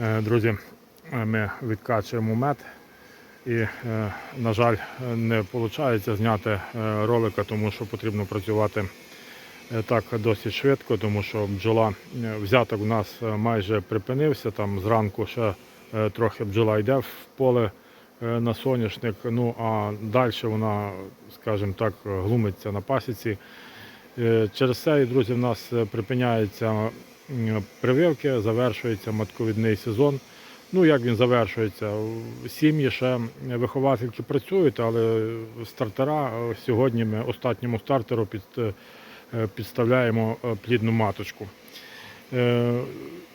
Е, Друзі, е, ми відкачуємо мед і, е, на жаль, не виходить зняти ролика, тому що потрібно працювати так досить швидко, тому що бджола взяток у нас майже припинився. Там зранку ще трохи бджола йде в поле на соняшник. Ну а далі вона, скажімо так, глумиться на пасіці. Через це, друзі, в нас припиняються м, прививки, завершується матковідний сезон. Ну, як він завершується? Сім'ї ще виховательки працюють, але стартера е, сьогодні ми останньому стартеру під, е, підставляємо е, плідну маточку. Е,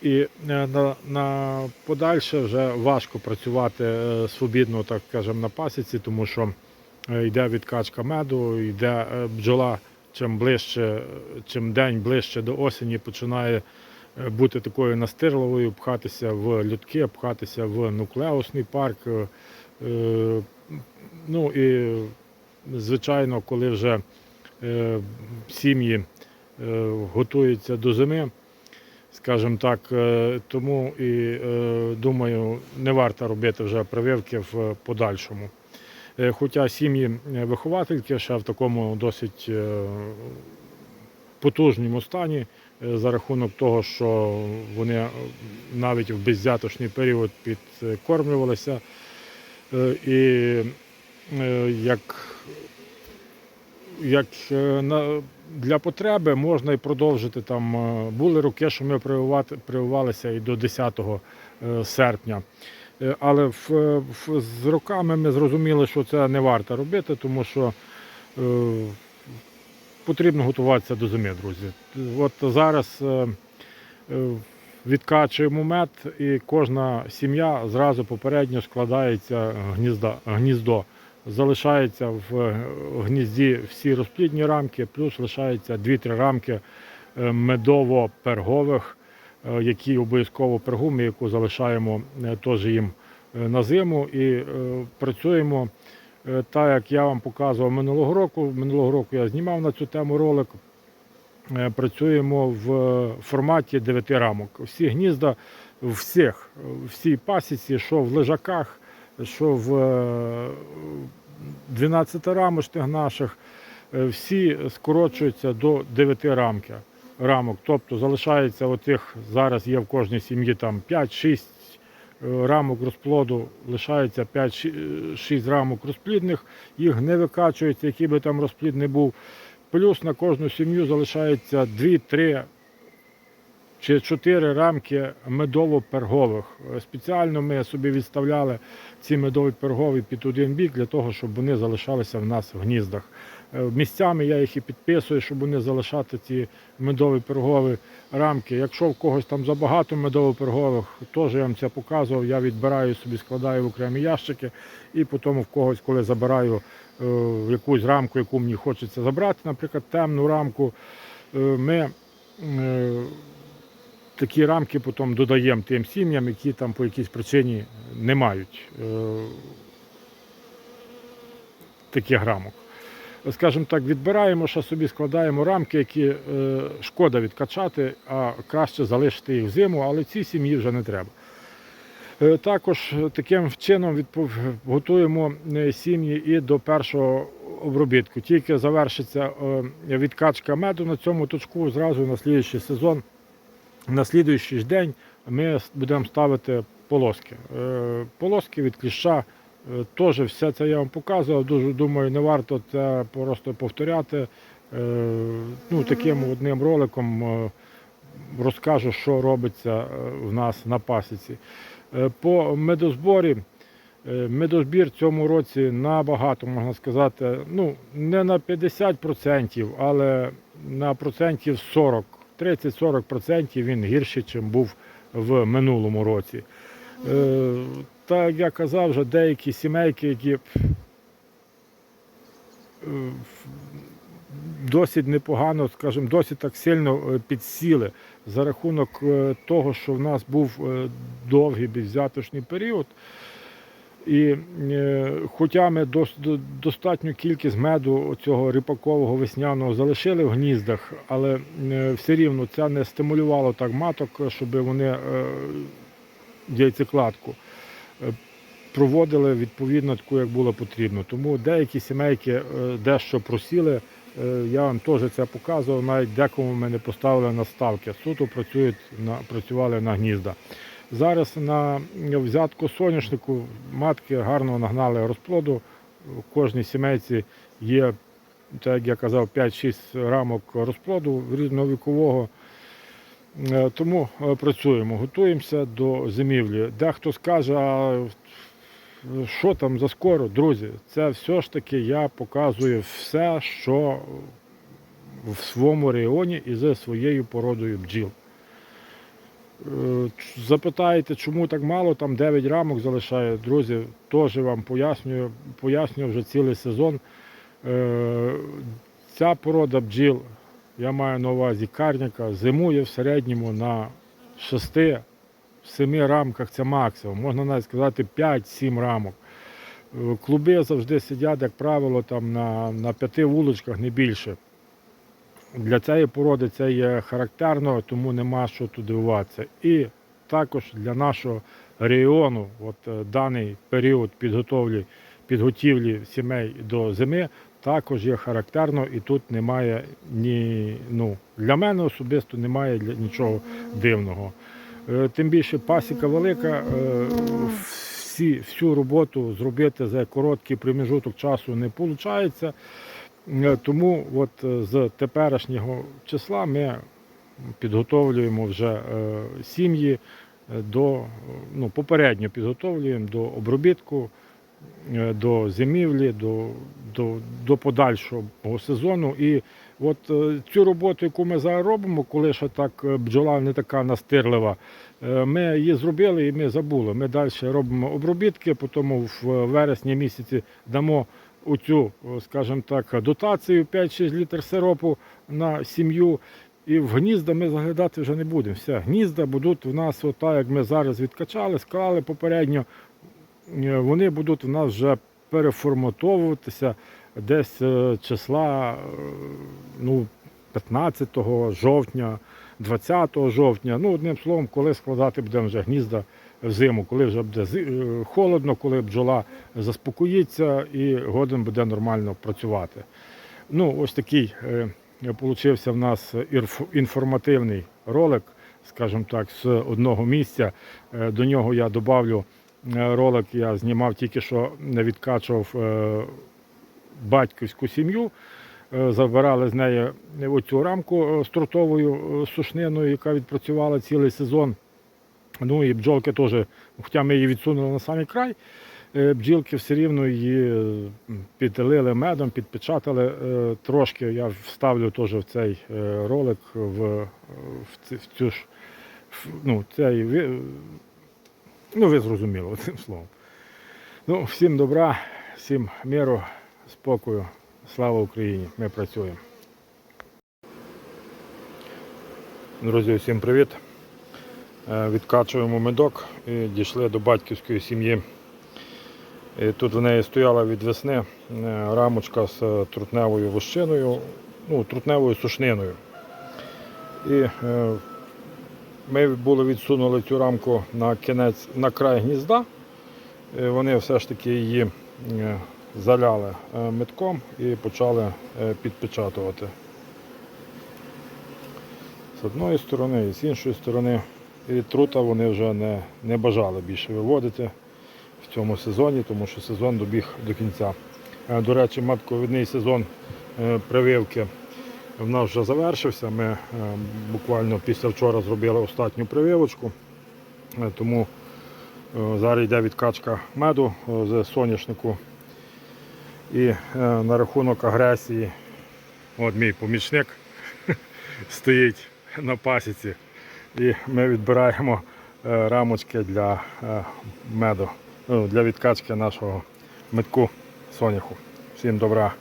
І е, на, на подальше вже важко працювати е, свобідно, так скажемо, на пасіці, тому що е, йде відкачка меду, йде е, бджола чим ближче, чим день ближче до осені починає е, бути такою настирливою, пхатися в людки, пхатися в нуклеусний парк. е, е, Ну і звичайно, коли вже сім'ї готуються до зими, скажімо так, тому і думаю, не варто робити вже прививки в подальшому. Е, Хоча сім'ї е, виховательки ще в такому досить е, потужному стані за рахунок того, що вони навіть в беззяточний період підкормлювалися. І як, як для потреби можна і продовжити там. Були роки, що ми прививалися і до 10 е, серпня. Е, Але в, в, з роками ми зрозуміли, що це не варто робити, тому що е, потрібно готуватися до зими, друзі. От зараз е, е, відкачуємо мед, і кожна сім'я зразу попередньо складається гнізда, гніздо. Залишається в гнізді всі розплідні рамки, плюс лишається 2-3 рамки е, медово-пергових, які обов'язково пергу, ми яку залишаємо е, теж їм е, на зиму і е, працюємо е, так, як я вам показував минулого року. Минулого року я знімав на цю тему ролик. Е, Працюємо в форматі 9 рамок. Всі гнізда всіх, всій пасіці, що в лежаках, що в 12 рамочних наших, е, всі скорочуються до 9 рамки, рамок. Тобто залишається отих, зараз є в кожній сім'ї там 5-6 е, рамок розплоду, лишається 5-6 рамок розплідних, їх не викачується, який би там розплід не був. Плюс на кожну сім'ю залишається 2-3 чи 4 рамки медово-пергових. Е, Спеціально ми собі відставляли ці медові пергові під один бік для того, щоб вони залишалися в нас в гніздах. Е, Місцями я їх і підписую, щоб вони залишати ці медові пергові рамки. Якщо в когось там забагато медово-пергових, теж я вам це показував. Я відбираю собі, складаю в окремі ящики, і потім в когось, коли забираю е, в якусь рамку, яку мені хочеться забрати, наприклад, темну рамку, е, ми такі рамки потім додаємо тим сім'ям, які там по якійсь причині не мають таких рамок. Скажімо так, відбираємо, що собі складаємо рамки, які е, шкода відкачати, а краще залишити їх зиму, але ці сім'ї вже не треба. Е, Також таким чином готуємо е, сім'ї і до першого обробітку. Тільки завершиться відкачка меду на цьому точку, зразу на слідуючий сезон, на слідуючий день ми будемо ставити полоски. Полоски від кліща. Е, Теж все це я вам показував. Дуже думаю, не варто це просто повторяти. Е, Ну, таким одним роликом е, розкажу, що робиться в нас на пасіці. По медозборі. Медозбір в цьому році набагато, можна сказати, ну, не на 50%, але на процентів 40, 30-40% він гірший, ніж був в минулому році. Так як я казав, вже деякі сімейки, які е, досить непогано, скажімо, досить так сильно е, підсіли за рахунок е, того, що в нас був довгий безвзяточний період. І хоча ми дос, до- достатню кількість меду цього ріпакового весняного залишили в гніздах, але все рівно це не стимулювало так маток, щоб вони яйцекладку. Проводили відповідно таку, як було потрібно. Тому деякі сімейки е, дещо просіли. Е, Я вам теж це показував, навіть декому ми не поставили на ставки. Суто працюють на, працювали на гнізда. Зараз на взятку соняшнику матки гарно нагнали розплоду. В кожній сімейці є, так як я казав, 5-6 рамок розплоду різновікового. Е, Тому е, працюємо, готуємося до зимівлі. Дехто скаже, а що там за скоро, друзі, це все ж таки я показую все, що в своєму регіоні і за своєю породою бджіл. Е, Запитаєте, чому так мало, там 9 рамок залишає. Друзі, теж вам пояснюю, пояснюю вже цілий сезон. Ця порода бджіл, я маю на увазі карніка, зимує в середньому на 6 7 рамках це максимум, можна навіть сказати 5-7 рамок. Е, Клуби завжди сидять, як правило, там на, на 5 вуличках, не більше. Для цієї породи це є характерно, тому нема що тут дивуватися. І також для нашого регіону, от е, даний період підготовлі, підготівлі сімей до зими, також є характерно і тут немає ні, ну, для мене особисто немає нічого дивного. Е, Тим більше пасіка велика, е, всі, всю роботу зробити за короткий проміжуток часу не виходить. Тому от е, з теперішнього числа ми підготовлюємо вже е, сім'ї е, до е, ну, попередньо підготовлюємо до обробітку, е, до зимівлі, до, до, до подальшого сезону. І от е, цю роботу, яку ми зараз робимо, коли ще так е, бджола не така настирлива, е, ми її зробили і ми забули. Ми далі робимо обробітки, потім в вересні місяці дамо оцю, скажімо так, дотацію 5-6 літр сиропу на сім'ю. І в гнізда ми заглядати вже не будемо. Все, гнізда будуть в нас, отак, як ми зараз відкачали, склали попередньо, е, вони будуть в нас вже переформатовуватися десь е, числа е, ну, 15 жовтня, 20 жовтня. Ну, одним словом, коли складати будемо вже гнізда взиму, коли вже буде е, холодно, коли бджола заспокоїться і годин буде нормально працювати. Ну, ось такий е, получився в нас інформативний ролик, скажімо так, з одного місця. Е, До нього я додавлю е, ролик, я знімав тільки що відкачував е, батьківську сім'ю. Е, Забирали з неї оцю рамку е, з трутовою е, сушниною, яка відпрацювала цілий сезон. Ну і бджолки теж, хоча ми її відсунули на самий край, е, бджілки все рівно її е, підлили медом, підпечатали е, трошки. Я вставлю теж в цей е, ролик в, е, в, цю ж ну, цей, ну ви зрозуміли цим словом. Ну, всім добра, всім миру, спокою. Слава Україні! Ми працюємо. Друзі, всім привіт. Е, Відкачуємо медок і дійшли до батьківської сім'ї. Тут в неї стояла від весни е, рамочка з трутневою вощиною, ну, трутневою сушниною. І е, ми були відсунули цю рамку на кінець на край гнізда. Е, Вони все ж таки її е, заляли е, метком і почали підпечатувати. З одної сторони і з іншої сторони. І трута вони вже не, не бажали більше виводити в цьому сезоні, тому що сезон добіг до кінця. До речі, матковідний сезон прививки в нас вже завершився. Ми е, буквально після вчора зробили останню прививочку, Е, тому е, зараз йде відкачка меду з соняшнику. І на рахунок агресії, от мій помічник стоїть на пасіці. І ми відбираємо рамочки для меду, ну, для відкачки нашого метку соняху. Всім добра.